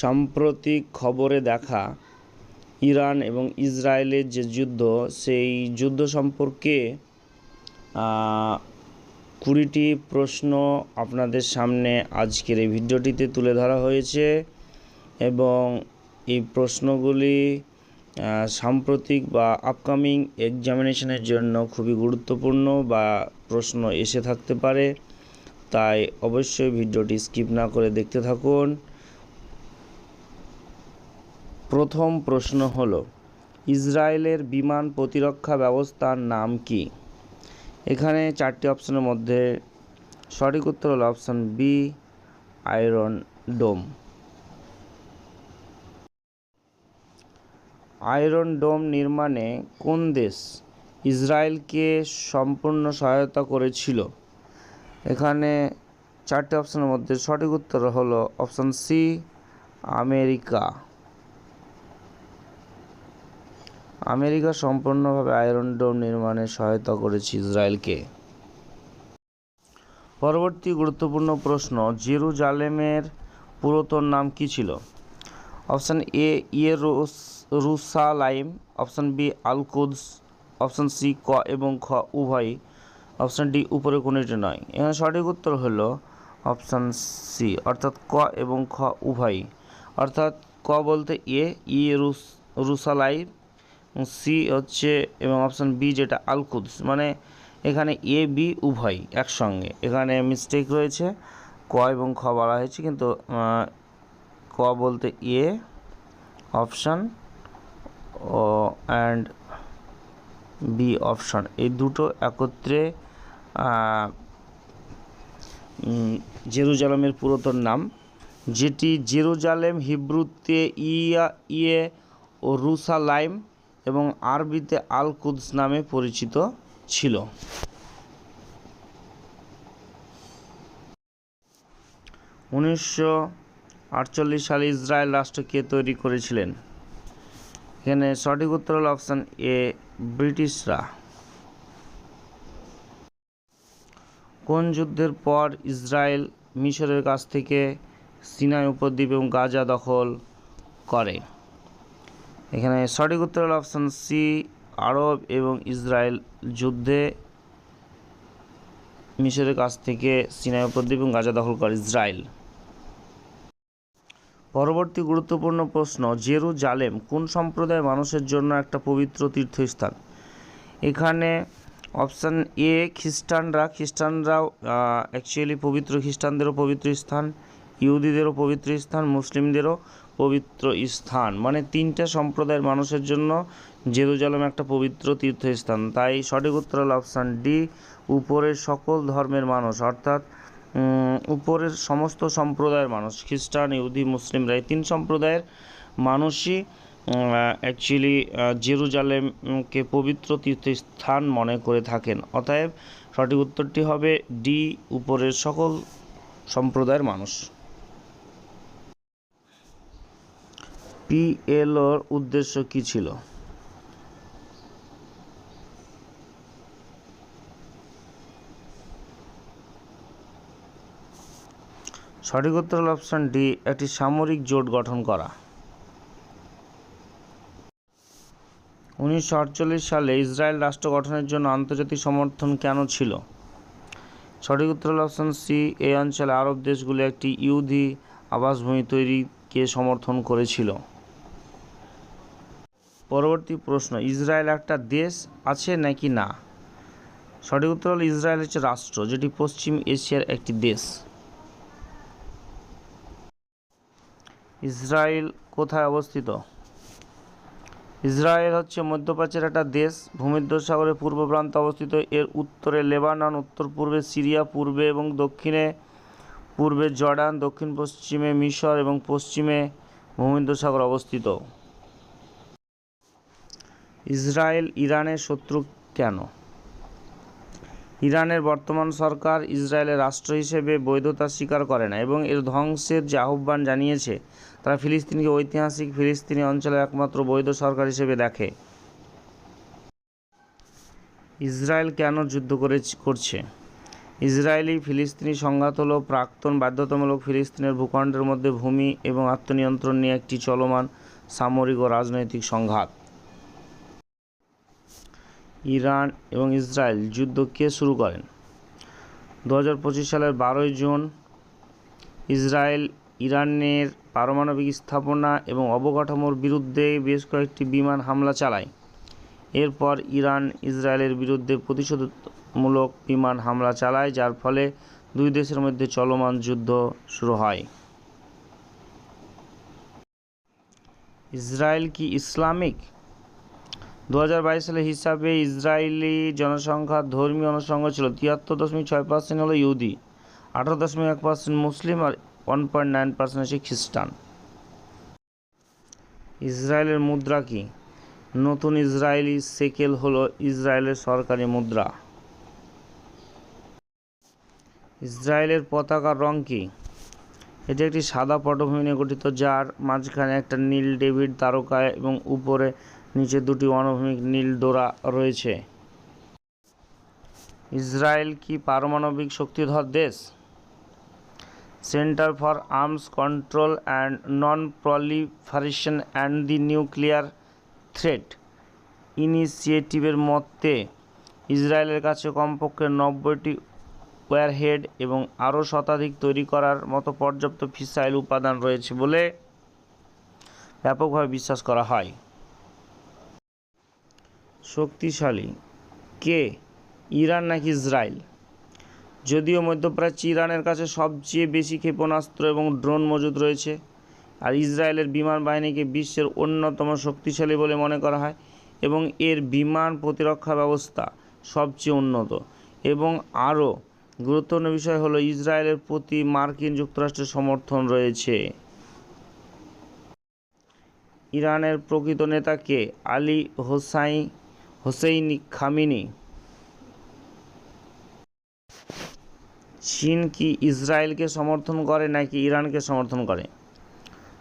সাম্প্রতিক খবরে দেখা ইরান এবং ইসরায়েলের যে যুদ্ধ, সেই যুদ্ধ সম্পর্কে কুড়িটি প্রশ্ন আপনাদের সামনে আজকের এই ভিডিওটিতে তুলে ধরা হয়েছে এবং এই প্রশ্নগুলি সাম্প্রতিক বা আপকামিং এক্সামিনেশনের জন্য খুবই গুরুত্বপূর্ণ বা প্রশ্ন এসে থাকতে পারে। তাই অবশ্যই ভিডিওটি স্কিপ না করে দেখতে থাকুন। প্রথম প্রশ্ন হলো, ইসরায়েলের বিমান প্রতিরক্ষা ব্যবস্থার নাম কি? এখানে চারটি অপশনের মধ্যে সঠিক উত্তর হল option B, iron dome. Iron dome নির্মাণে কোন দেশ ইসরায়েলকে সম্পূর্ণ সহায়তা করেছিল? এখানে চারটি অপশনের মধ্যে সঠিক উত্তর হলো অপশন সি, আমেরিকা। আমেরিকা সম্পূর্ণভাবে আয়রন ডোম নির্মাণে সহায়তা করেছে ইসরায়েলকে। পরবর্তী গুরুত্বপূর্ণ প্রশ্ন, জেরুজালেমের পুরাতন নাম কি ছিল? অপশান এ ইয়েরুস রুসালাইম option B Al-Quds. Option C ক এবং খ উভয় অপশান ডি উপরে কোনটি নয়। এখানে সঠিক উত্তর হল অপশান সি অর্থাৎ ক এবং খ উভয় অর্থাৎ ক বলতে এ ই রুস রুসালাইম সি হচ্ছে এবং অপশন বি যেটা আলকুদস মানে এখানে এ বি উভয় একসঙ্গে। এখানে মিস্টেক রয়েছে, ক এবং খ বলা হয়েছে, কিন্তু ক বলতে এ অপশন ও অ্যান্ড বি অপশন এই দুটো একত্রে জেরুজালেমের পুরাতন নাম, যেটি জেরুজালেম, হিব্রুতে ইয়া ইয়ে ও রুসালাইম এবং আরবিতে আল কুদস নামে পরিচিত ছিল। উনিশশো আটচল্লিশ সালে ইসরায়েল রাষ্ট্র কে তৈরি করেছিলেন? এখানে সঠিক উত্তর হল অপশান এ, ব্রিটিশরা। কোন যুদ্ধের পর ইসরায়েল মিশরের কাছ থেকে সিনাই উপদ্বীপ এবং গাজা দখল করে? এখানে সঠিক উত্তর হল অপশান সি আরব এবং ইসরায়েল যুদ্ধে মিশরের কাছ থেকে সিনাই উপদ্বীপ এবং গাজা দখল করে ইসরায়েল। পরবর্তী গুরুত্বপূর্ণ প্রশ্ন, জেরুজালেম কোন সম্প্রদায়ের মানুষের জন্য একটা পবিত্র তীর্থস্থান? এখানে অপশান এ খ্রিস্টানরা, খ্রিস্টানরাও অ্যাকচুয়ালি পবিত্র খ্রিস্টানদেরও পবিত্র স্থান, ইহুদিদেরও পবিত্র স্থান, মুসলিমদেরও পবিত্র স্থান। মানে তিনটা সম্প্রদায়ের মানুষের জন্য জেরুজালেম একটা পবিত্র তীর্থস্থান। তাই সঠিক উত্তর হল অপশান ডি উপরের সকল ধর্মের মানুষ। অর্থাৎ উপরের সমস্ত সম্প্রদায়ের মানুষ, খ্রিস্টান, ইহুদি মুসলিমরা এই তিন সম্প্রদায়ের মানুষই অ্যাকচুয়ালি জেরুজালেমকে পবিত্র তীর্থস্থান মনে করে থাকেন। অতএব সঠিক উত্তরটি হবে ডি উপরের সকল সম্প্রদায়ের মানুষ। পিএলওর উদ্দেশ্য কী ছিল? সঠিক উত্তর হল অপশন ডি, একটি সামরিক জোট গঠন করা। উনিশশো আটচল্লিশ সালে ইসরায়েল রাষ্ট্র গঠনের জন্য আন্তর্জাতিক সমর্থন কেন ছিল? সঠিক উত্তর হল অপশন সি এই অঞ্চলে আরব দেশগুলো একটি ইহুদি আবাসভূমি তৈরিকে সমর্থন করেছিল। পরবর্তী প্রশ্ন, ইসরায়েল একটা দেশ আছে নাকি না? সঠিক উত্তর হল ইসরায়েল হচ্ছে রাষ্ট্র, যেটি পশ্চিম এশিয়ার একটি দেশ। ইসরায়েল কোথায় অবস্থিত? ইসরায়েল হচ্ছে মধ্যপ্রাচ্যের একটা দেশ, ভূমধ্যসাগরের পূর্ব প্রান্তে অবস্থিত। এর উত্তরে লেবানন উত্তর পূর্বে সিরিয়া, পূর্বে এবং দক্ষিণে, পূর্বে জর্ডান দক্ষিণ পশ্চিমে মিশর এবং পশ্চিমে ভূমধ্যসাগর অবস্থিত। ইসরায়েল ইরানের শত্রু কেন? ইরানের বর্তমান সরকার ইসরায়েলের রাষ্ট্র হিসেবে বৈধতা স্বীকার করে না এবং এর ধ্বংসের যে আহ্বান জানিয়েছে, তারা ফিলিস্তিনকে ঐতিহাসিক ফিলিস্তিনি অঞ্চলের একমাত্র বৈধ সরকার হিসেবে দেখে। ইসরায়েল কেন যুদ্ধ করে, করছে? ইসরায়েলি ফিলিস্তিনি সংঘাত হল প্রাক্তন বাধ্যতামূলক ফিলিস্তিনের ভূখণ্ডের মধ্যে ভূমি এবং আত্মনিয়ন্ত্রণ নিয়ে একটি চলমান সামরিক ও রাজনৈতিক সংঘাত। ইরান এবং ইসরায়েল যুদ্ধ কে শুরু করেন? দু হাজার পঁচিশ সালের বারোই জুন, ইসরায়েল ইরানের পারমাণবিক স্থাপনা এবং অবকাঠামোর বিরুদ্ধে বেশ কয়েকটি বিমান হামলা চালায়। এরপর ইরান ইসরায়েলের বিরুদ্ধে প্রতিশোধমূলক বিমান হামলা চালায়, যার ফলে দুই দেশের মধ্যে চলমান যুদ্ধ শুরু হয়। ইসরায়েল কি ইসলামিক? দু সালের হিসাবে ইসরায়েলি জনসংখ্যার ধর্মীয় অনুষঙ্গ ছিল তিয়াত্তর দশমিক ছয় পার্সেন্ট হলো ইহুদি, আঠারো দশমিক এক পার্সেন্ট মুসলিম আর ওয়ান পয়েন্ট নাইন পার্সেন্ট হচ্ছে খ্রিস্টান। ইসরায়েলের মুদ্রা কি? নতুন ইসরায়েলি সেকেল হলো ইসরায়েলের সরকারি মুদ্রা। ইসরায়েলের পতাকার রং কি? এটি একটি সাদা পটভূমি নিয়ে গঠিত, যার মাঝখানে একটা নীল ডেভিড তারকা এবং উপরে নিচে দুটি অনুভূমিক নীল ডোরা রয়েছে। ইসরায়েল কি পারমাণবিক শক্তিধর দেশ? Centre for arms control and non proliferation and the nuclear threat ইনিশিয়েটিভের মতে, ইসরায়েলের কাছে কমপক্ষে নব্বইটি ওয়ারহেড এবং আরও শতাধিক তৈরি করার মতো পর্যাপ্ত ফিসাইল উপাদান রয়েছে বলে ব্যাপকভাবে বিশ্বাস করা হয়। শক্তিশালী। কে? ইরান নাকি ইসরায়েল? যদিও মধ্যপ্রাচ্যে ইরানের কাছে সবচেয়ে বেশি ক্ষেপণাস্ত্র এবং ড্রোন মজুদ রয়েছে, আর ইসরায়েলের বিমান বাহিনীকে বিশ্বের অন্যতম শক্তিশালী বলে মনে করা হয় এবং এর বিমান প্রতিরক্ষা ব্যবস্থা সবচেয়ে উন্নত। এবং আরও গুরুত্বপূর্ণ বিষয় হলো, ইসরায়েলের প্রতি মার্কিন যুক্তরাষ্ট্রের সমর্থন রয়েছে। ইরানের প্রকৃত নেতা কে? আলী হোসাই হোসেইনি খামিনি। চীন কি ইসরায়েলকে সমর্থন করে নাকি ইরানকে সমর্থন করে?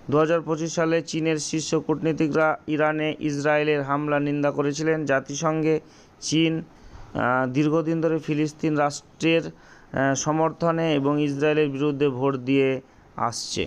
দু হাজার পঁচিশ সালে চীনের শীর্ষ কূটনীতিকরা ইরানে ইসরায়েলের হামলা নিন্দা করেছিলেন। জাতিসংঘে চীন দীর্ঘদিন ধরে ফিলিস্তিন রাষ্ট্রের সমর্থনে এবং ইসরায়েলের বিরুদ্ধে ভোট দিয়ে আসছে।